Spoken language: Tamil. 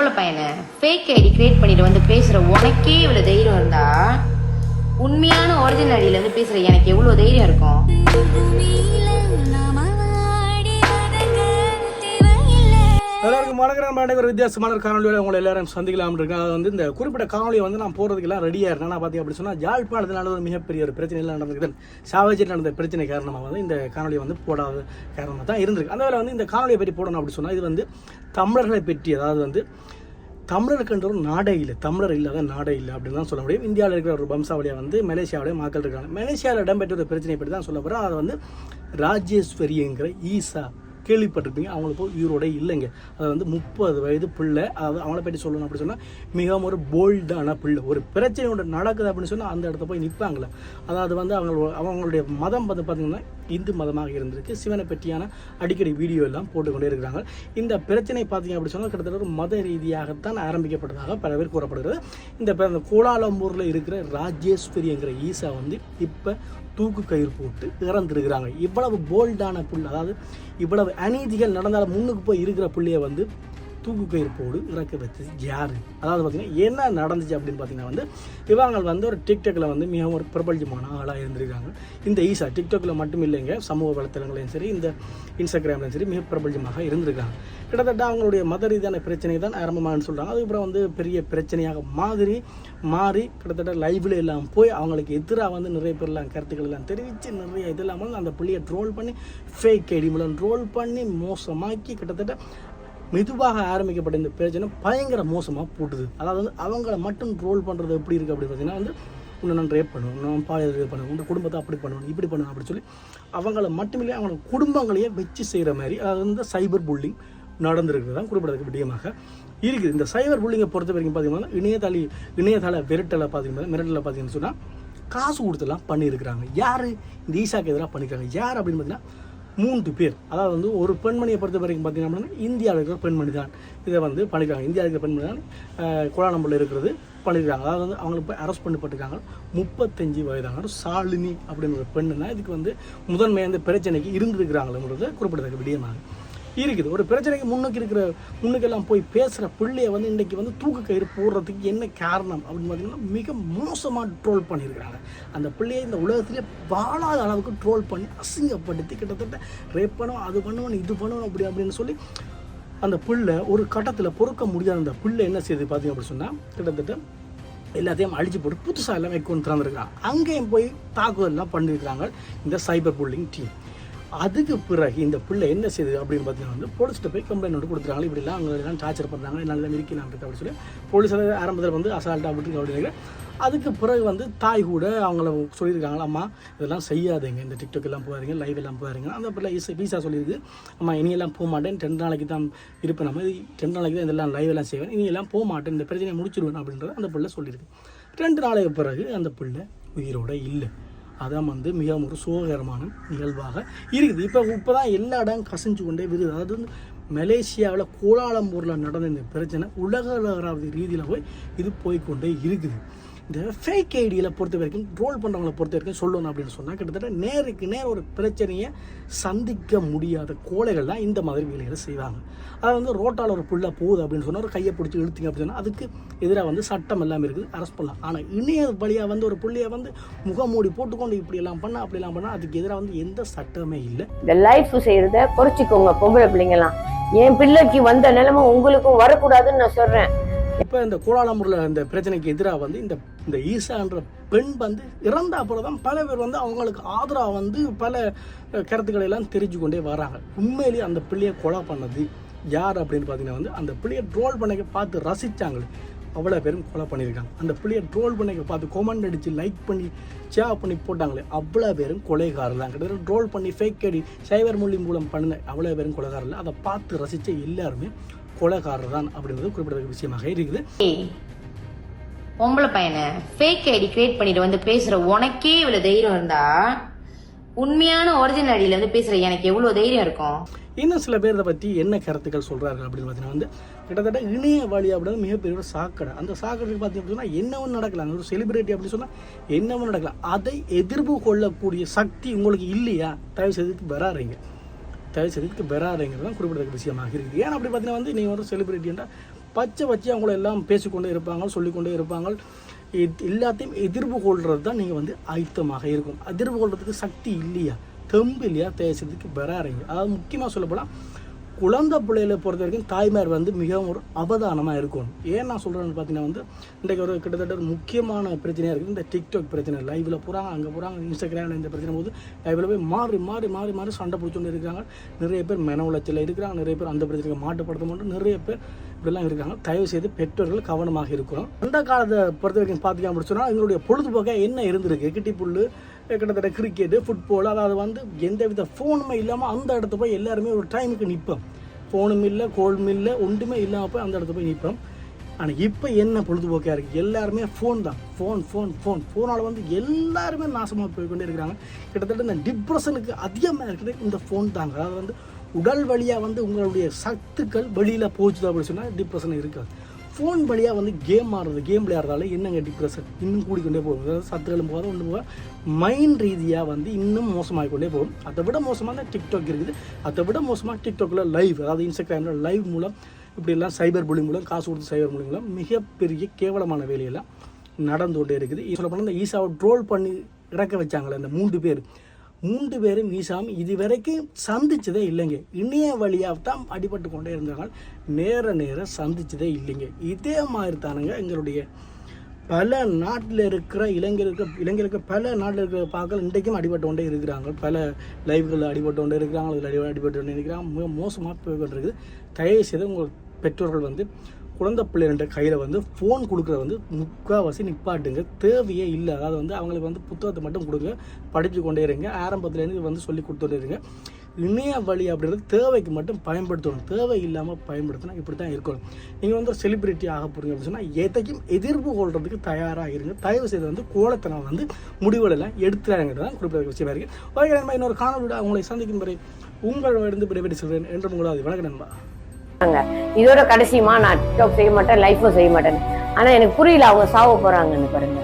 பொம்பளை பையனை ஃபேக் ஐடி கிரியேட் பண்ணிட்டு வந்து பேசுற உனக்கே இவ்வளவு தைரியம் இருந்தா உண்மையான ஒரிஜினல் ஐடியில இருந்து பேசுற எனக்கு எவ்வளவு தைரியம் இருக்கும்? எல்லாருக்கும் வணக்கம். பாண்டே ஒரு வித்தியாசமான ஒரு காணொலியோட உங்களை எல்லாரும் சந்திக்கலாம் இருக்கேன் அது வந்து இந்த குறிப்பிட்ட காணொலியை வந்து நான் போகிறதுக்கெல்லாம் ரெடியாக இருக்கேன். நான் பார்த்தீங்க அப்படி சொன்னால் ஜாழ்ப்பாணத்தில் ஒரு மிகப்பெரிய ஒரு பிரச்சனை எல்லாம் நடந்திருக்குது. சாவஜியில் நடந்த பிரச்சனை காரணமாக வந்து இந்த காணொலியை வந்து போடாத காரணமாக தான் இருந்திருக்கு. அந்த வேலை வந்து இந்த காணொலியை பற்றி போடணும் அப்படி சொன்னால் இது வந்து தமிழர்களை பற்றி அதாவது வந்து தமிழருக்குன்ற ஒரு நாடே இல்லை. தமிழர் இல்லாத நாடே இல்லை அப்படின்னு தான் சொல்ல முடியும். இந்தியாவில் இருக்கிற ஒரு வம்சாவளியை வந்து மலேசியாவுடைய மக்கள் இருக்காங்க. மலேசியாவில் இடம்பெற்ற ஒரு பிரச்சனை பற்றி தான் சொல்ல போகிறேன் அதை வந்து ராஜேஸ்வரிங்கிற ஈசா கேள்விப்பட்டிருப்பீங்க. அவங்களுக்கு போய் உயிரோட இல்லைங்க. அது வந்து முப்பது வயது பிள்ளை அதாவது அவங்கள பற்றி சொல்லணும் அப்படி சொன்னால் மிகவும் ஒரு போல்டான பிள்ளை. ஒரு பிரச்சனை ஒன்று நடக்குது அப்படின்னு சொன்னால் அந்த இடத்த போய் நிற்பாங்களே அதாவது வந்து அவங்க அவங்களுடைய மதம் வந்து பார்த்திங்கன்னா இந்து மதமாக இருந்திருக்கு. சிவனை பற்றியான அடிக்கடி வீடியோ எல்லாம் போட்டுக்கொண்டே இருக்கிறாங்க. இந்த பிரச்சனை பார்த்தீங்க அப்படி சொன்னால் கிட்டத்தட்ட ஒரு மத ரீதியாகத்தான் ஆரம்பிக்கப்பட்டதாக பல பேர் கூறப்படுகிறது. இந்த கோலாலம்பூரில் இருக்கிற ராஜேஸ்வரிங்கிற ஈசா வந்து இப்போ தூக்கு கயிறு போட்டு இறந்துருக்கிறாங்க. இவ்வளவு போல்டான புல் அதாவது இவ்வளவு அநீதிகள் நடந்தாலும் முன்னுக்கு போய் இருக்கிற புள்ளையை வந்து தூக்கு கயிறு போடு இறக்க வச்சது யாரு அதாவது பார்த்தீங்கன்னா என்ன நடந்துச்சு அப்படின்னு பார்த்தீங்கன்னா வந்து இவங்க வந்து ஒரு டிக்டாக்ல வந்து மிகவும் ஒரு பிரபல்யமான ஆளாக இருந்திருக்காங்க. இந்த ஈஸா டிக்டாக்ல மட்டும் இல்லைங்க சமூக வலைத்தளங்களையும் சரி இந்த இன்ஸ்டாகிராம்லையும் சரி மிக பிரபல்யமாக இருந்திருக்காங்க. கிட்டத்தட்ட அவங்களுடைய மத ரீதியான பிரச்சனை தான் ஆரம்பமானு சொல்கிறாங்க அதுக்கப்புறம் வந்து பெரிய பிரச்சனையாக மாதிரி மாறி கிட்டத்தட்ட லைவில் எல்லாம் போய் அவங்களுக்கு எதிராக வந்து நிறைய பேர்லாம் கருத்துக்கள் எல்லாம் தெரிவித்து நிறைய இது இல்லாமல் அந்த பிள்ளையை ட்ரோல் பண்ணி ஃபேக் ஐடி மூலம் ட்ரோல் பண்ணி மோசமாக்கி கிட்டத்தட்ட மெதுவாக ஆரம்பிக்கப்பட்ட இந்த பிரச்சனை பயங்கர மோசமாக போட்டுது. அதாவது வந்து அவங்கள மட்டும் ட்ரோல் பண்ணுறது எப்படி இருக்குது அப்படின்னு பார்த்தீங்கன்னா வந்து உன்னை நான் ரேப் பண்ணுவேன் நான் பாலியல் ரேப் பண்ணுவேன் உங்கள் குடும்பத்தை அப்படி பண்ணுவேன் இப்படி பண்ணுவேன் அப்படின்னு சொல்லி அவங்கள மட்டுமில்லை அவங்க குடும்பங்களையே வச்சு செய்கிற மாதிரி அதாவது வந்து சைபர் புல்லிங் நடந்திருக்கிறது தான் குறிப்பிடத்தக்க விடயமாக இருக்குது. இந்த சைபர் புல்லிங்கை பொறுத்த வரைக்கும் பார்த்தீங்கன்னா இணையதளி இணையதள விரட்டலை பார்த்தீங்கன்னா மிரட்டலை பார்த்தீங்கன்னு சொன்னால் காசு கொடுத்துலாம் பண்ணியிருக்கிறாங்க. யார்? இந்த ஈஷாக்கு எதிராக பண்ணியிருக்காங்க. யார் அப்படின்னு பார்த்தீங்கன்னா மூன்று பேர். அதாவது வந்து ஒரு பெண்மணியை பொறுத்த வரைக்கும் பார்த்தீங்கன்னா அப்படின்னா இந்தியாவில் இருக்கிற பெண்மணி தான். இதை வந்து பண்ணிக்கிறாங்க இந்தியாவில் இருக்கிற பெண்மணி தான் கோலாலம்பூரில் இருக்கிறது பண்ணியிருக்காங்க அதாவது வந்து அவங்களுக்கு போய் அரெஸ்ட் பண்ணப்பட்டிருக்காங்க முப்பத்தஞ்சு வயதான சாலினி அப்படின்ற பெண்ணுன்னா இதுக்கு வந்து முதன்மை அந்த பிரச்சனைக்கு இருந்திருக்கிறாங்களோன்றது குறிப்பிடத்தக்க விடயமாக இருக்குது. ஒரு பிரச்சனைக்கு முன்னுக்கு இருக்கிற முன்னுக்கெல்லாம் போய் பேசுகிற பிள்ளையை வந்து இன்றைக்கி வந்து தூக்கு கயிறு போடுறதுக்கு என்ன காரணம் அப்படின்னு பார்த்தீங்கன்னா மிக மோசமாக ட்ரோல் பண்ணியிருக்கிறாங்க. அந்த பிள்ளையை இந்த உலகத்திலே வாழாத அளவுக்கு ட்ரோல் பண்ணி அசிங்கப்படுத்தி கிட்டத்தட்ட ரேப் பண்ணுவோம் அது பண்ணுவோம் இது பண்ணுவோம் அப்படி அப்படின்னு சொல்லி அந்த புள்ளை ஒரு கட்டத்தில் பொறுக்க முடியாத அந்த புள்ளை என்ன செய்யுது பார்த்தீங்க அப்படின்னு சொன்னால் கிட்டத்தட்ட எல்லாத்தையும் அழிச்சு போட்டு புதுசாக எல்லாம் கொண்டு திறந்துருக்காங்க அங்கேயும் போய் தாக்குதல்லாம் பண்ணியிருக்கிறாங்க இந்த சைபர் புல்லிங் டீம். அதுக்கு பிறகு இந்த பிள்ளை என்ன செய்யுது அப்படின்னு பார்த்தீங்கன்னா வந்து போலீஸ்கிட்ட போய் கம்ப்ளைண்ட் வந்து கொடுத்துருக்காங்க. இப்படிலாம் அவங்க எல்லாம் டார்ச்சர் பண்ணுறாங்க நல்லா இருக்கிறாங்க அப்படின்னு சொல்லி போலீஸ் ஆரம்பத்தில் வந்து அசால்ட்டாக அப்படின்னு அப்படின்னு அதுக்கு பிறகு வந்து தாய் கூட அவங்கள சொல்லியிருக்காங்களா அம்மா இதெல்லாம் செய்யாதீங்க. இந்த டிக்டாக் எல்லாம் போகாதீங்க லைவ் எல்லாம் போகாதீங்க. அந்த பிள்ளை ஈஸா வீசா சொல்லியிருக்கு. அம்மா இனியெல்லாம் போக மாட்டேன். ரெண்டு நாளைக்கு தான் இருப்பேன் நம்ம. ரெண்டு நாளைக்கு தான் இதெல்லாம் லைவ் எல்லாம் செய்வேன். இனியெல்லாம் போக மாட்டேன். இந்த பிரச்சனையை முடிச்சிடுவேன் அப்படின்றத அந்த பிள்ளை சொல்லியிருக்கு. ரெண்டு நாளைக்கு பிறகு அந்த பிள்ளை உயிரோட இல்லை. அதான் வந்து மிகவும் ஒரு சோகரமான நிகழ்வாக இருக்குது. இப்போ இப்போ தான் எல்லா இடம் கசிஞ்சு கொண்டே விருது அதாவது வந்து மலேசியாவில் கோலாலம்பூரில் நடந்த இந்த பிரச்சனை உலக ரீதியில் போய் இது போய்க்கொண்டே இருக்குது. இந்த ஃபேக் ஐடியில் பொறுத்த வரைக்கும் ட்ரோல் பண்ணுறவங்கள பொறுத்த வரைக்கும் சொல்லணும் அப்படின்னு சொன்னால் கிட்டத்தட்ட நேருக்கு நேர் ஒரு பிரச்சனையை சந்திக்க முடியாத கோழைகள் தான் இந்த மாதிரி வேலைகளை செய்வாங்க. அது வந்து ரோட்டால் ஒரு புள்ள போகுது அப்படின்னு சொன்னால் ஒரு கையை பிடிச்சி இழுத்தீங்க அப்படின்னு சொன்னால் அதுக்கு எதிராக வந்து சட்டம் எல்லாம் இருக்குது. அரெஸ்ட் பண்ணலாம். ஆனால் இணைய வழியாக வந்து ஒரு புள்ளையை வந்து முகமூடி போட்டுக்கொண்டு இப்படியெல்லாம் பண்ணால் அப்படிலாம் பண்ணால் அதுக்கு எதிராக வந்து எந்த சட்டமே இல்லை. இந்த லைஃப் செய்கிறத குறைச்சிக்கோங்க பொம்பளை பிள்ளைங்கலாம் என் பிள்ளைக்கு வந்த நிலைமை உங்களுக்கும் வரக்கூடாதுன்னு நான் சொல்கிறேன் இப்போ இந்த கோலாலம்பூரில் இந்த பிரச்சனைக்கு எதிராக வந்து இந்த இந்த ஈசான்ற பெண் வந்து இறந்த அப்புறம் தான் பல பேர் வந்து அவங்களுக்கு ஆதரவாக வந்து பல கருத்துக்களை எல்லாம் தெரிஞ்சு கொண்டே வராங்க. உண்மையிலேயே அந்த பிள்ளையை கொலை பண்ணது யார் அப்படின்னு பார்த்தீங்கன்னா வந்து அந்த பிள்ளையை ட்ரோல் பண்ண பார்த்து ரசித்தாங்களே அவ்வளோ பேரும் கொலை பண்ணியிருக்காங்க. அந்த பிள்ளையை ட்ரோல் பண்ண பார்த்து கொமெண்ட் அடித்து லைக் பண்ணி ஷேர் பண்ணி போட்டாங்களே. அவ்வளோ பேரும் கொலைகாரர் தான் கிட்டத்தட்ட ட்ரோல் பண்ணி ஃபேக் அடி சைபர் மொழி மூலம் பண்ண அவ்வளோ பேரும் கொலைகாரர் இல்லை அதை பார்த்து ரசித்த எல்லாருமே கொலைகாரர் தான் அப்படின்றது குறிப்பிடத்தக்க விஷயமாக இருக்குது. பொம்பளை பையனை ஃபேக் ஐடி கிரியேட் பண்ணிட்டு வந்து பேசுற உனக்கே இவ்வளவு தைரியம் இருந்தா உண்மையான ஒரிஜினல் ஐடியில இருந்து பேசுற எனக்கு எவ்வளவு தைரியம் இருக்கும்? இன்னும் சில பேர் இதை பற்றி என்ன கருத்துக்கள் சொல்கிறார்கள் அப்படின்னு பார்த்தீங்கன்னா வந்து கிட்டத்தட்ட இணைய வழி அப்படின்னு மிகப்பெரிய ஒரு சாக்கடை. அந்த சாக்கடைக்கு பார்த்தீங்கன்னு சொன்னால் என்னவன் நடக்கலாம் ஒரு செலிபிரிட்டி அப்படின்னு சொன்னால் என்னவன் நடக்கலாம் அதை எதிர்ப்பு கொள்ளக்கூடிய சக்தி உங்களுக்கு இல்லையா? தயவு செய்துக்கு வராறீங்க தயவு செய்துக்கு தான் குறிப்பிடத்தக்க விஷயமாக இருக்குது. ஏன் அப்படி பார்த்தீங்கன்னா வந்து நீங்கள் ஒரு செலிபிரிட்டின்றா பச்சை பச்சை அவங்கள எல்லாம் பேசிக்கொண்டே இருப்பாங்க சொல்லிக்கொண்டே இருப்பாங்க. இது எல்லாத்தையும் எதிர்ப்பு கொள்வது தான் நீங்கள் வந்து ஆயுத்தமாக இருக்கும். எதிர்ப்பு கொள்றதுக்கு சக்தி இல்லையா? தெம்பு இல்லையா? தேசத்துக்கு வராறீங்க அதாவது முக்கியமாக சொல்லப்போனால் குழந்தை பிள்ளையில பொறுத்த வரைக்கும் தாய்மார் வந்து மிகவும் ஒரு அவதானமாக இருக்கணும். ஏன் நான் சொல்கிறேன்னு பார்த்தீங்கன்னா வந்து இன்றைக்கு ஒரு கிட்டத்தட்ட ஒரு முக்கியமான பிரச்சனையாக இருக்குது. இந்த டிக்டாக் பிரச்சனை லைவில் போகிறாங்க அங்கே போகிறாங்க இன்ஸ்டாகிராமில் இந்த பிரச்சனை போது லைவில் போய் மாறி மாறி மாறி மாறி சண்டை பிடிச்சோண்டு இருக்காங்க நிறைய பேர் மன உளைச்சலில் இருக்கிறாங்க. நிறைய பேர் அந்த பிரச்சனைக்கு மாட்டுப்படுத்த மாட்டோம். நிறைய பேர் இப்படிலாம் இருக்காங்க தயவு செய்து பெற்றோர்கள் கவனமாக இருக்கிறோம் அந்த காலத்தை பொறுத்த வரைக்கும் பார்த்தீங்க அப்படின்னு சொன்னால் எங்களுடைய பொழுதுபோக்காக என்ன இருந்திருக்கு? கிட்டி புல்லு கிட்டத்தட்ட கிரிக்கெட்டு ஃபுட்பால் அதாவது வந்து எந்த வித ஃபோனுமே இல்லாமல் அந்த இடத்த போய் எல்லாருமே ஒரு டைமுக்கு நிற்போம் ஃபோனும் இல்லை கோல்டும் இல்லை ஒன்றுமே இல்லாமல் போய் அந்த இடத்த போய் நிற்போம் ஆனால் இப்போ என்ன பொழுதுபோக்காக இருக்குது எல்லாருமே ஃபோன் தான். ஃபோன் ஃபோன் ஃபோன் ஃபோனால் வந்து எல்லாருமே நாசமாக போய்கொண்டே இருக்கிறாங்க. கிட்டத்தட்ட இந்த டிப்ரெஷனுக்கு அதிகமாக இருக்குது இந்த ஃபோன் தாங்க. அதாவது வந்து உடல் வழியாக வந்து உங்களுடைய சத்துக்கள் வெளியில் போச்சுது அப்படின்னு சொன்னால் டிப்ரெஷன் இருக்காது. ஃபோன் வழியாக வந்து கேம் ஆடுறது கேம் விளையாடுறதால என்னங்க டிப்ரெஷன் இன்னும் கூடிக்கொண்டே போகும். அதாவது சத்துக்களும் போகாத ஒன்று போக மைண்ட் ரீதியாக வந்து இன்னும் மோசமாகிக் கொண்டே போகும். அதை விட மோசமாக தான் டிக்டாக் இருக்குது. அதை விட மோசமாக டிக்டாக்ல லைவ் அதாவது இன்ஸ்டாகிராமில் லைவ் மூலம் இப்படிலாம் சைபர் புலி மூலம் காசு கொடுத்து சைபர் புலி மூலம் மிகப்பெரிய கேவலமான வேலையெல்லாம் நடந்து கொண்டே இருக்குது. சொல்லப்போனால் இந்த ஈசாவை ட்ரோல் பண்ணி இறக்க வச்சாங்களே அந்த மூன்று பேர். மூன்று பேரும் ஈசாமி இதுவரைக்கும் சந்திச்சதே இல்லைங்க. இணைய வழியாக தான் அடிபட்டு கொண்டே இருந்தாங்க நேர நேர சந்திச்சதே இல்லைங்க. இதே மாதிரி தானுங்க எங்களுடைய பல நாட்டில் இருக்கிற இளைஞருக்கு இளைஞருக்கு பல நாட்டில் இருக்கிற பார்க்கல இன்றைக்கும் அடிபட்டு கொண்டே இருக்கிறாங்க. பல லைவ்களில் அடிபட்டு கொண்டே இருக்கிறாங்க. அதில் அடி அடிபட்டு கொண்டே இருக்கிறாங்க. மிக மோசமாக போய் கொண்டிருக்குது தயவு செய்து உங்கள் பெற்றோர்கள் வந்து குழந்தை பிள்ளைகிட்ட கையில் வந்து ஃபோன் கொடுக்குறது வந்து முக்கால்வாசி நிப்பாட்டுங்க. தேவையே இல்லை. அதாவது வந்து அவங்களுக்கு வந்து புத்தகத்தை மட்டும் கொடுங்க. படித்து கொண்டே இருங்க. ஆரம்பத்துலேருந்து வந்து சொல்லி கொடுத்துட்டே இருங்க. இணைய வழி அப்படின்றது தேவைக்கு மட்டும் பயன்படுத்தணும். தேவை இல்லாமல் பயன்படுத்தினா இப்படி தான் இருக்கணும். நீங்கள் வந்து ஒரு ஆக போகிறீங்க அப்படின்னு சொன்னால் எதையும் எதிர்ப்பு கொள்றதுக்கு தயாராக இருங்க. தயவு செய்து வந்து கோலத்தனம் வந்து முடிவுகளெல்லாம் எடுத்துறாங்கிறது தான் குறிப்பிட்ட விஷயமா இருக்குது ஓகே நண்பா இன்னொரு காணொலியோட உங்களை சந்திக்கும் வரை உங்களிடமிருந்து விடைபெற்று சொல்கிறேன் என்று உங்களாவது வணக்கம் நண்பா. இதோட கடைசியுமா நான் டிக்டாக் செய்ய மாட்டேன் லைஃப்பும் செய்ய மாட்டேன். ஆனா எனக்கு புரியல அவங்க சாவ போறாங்கன்னு பாருங்க.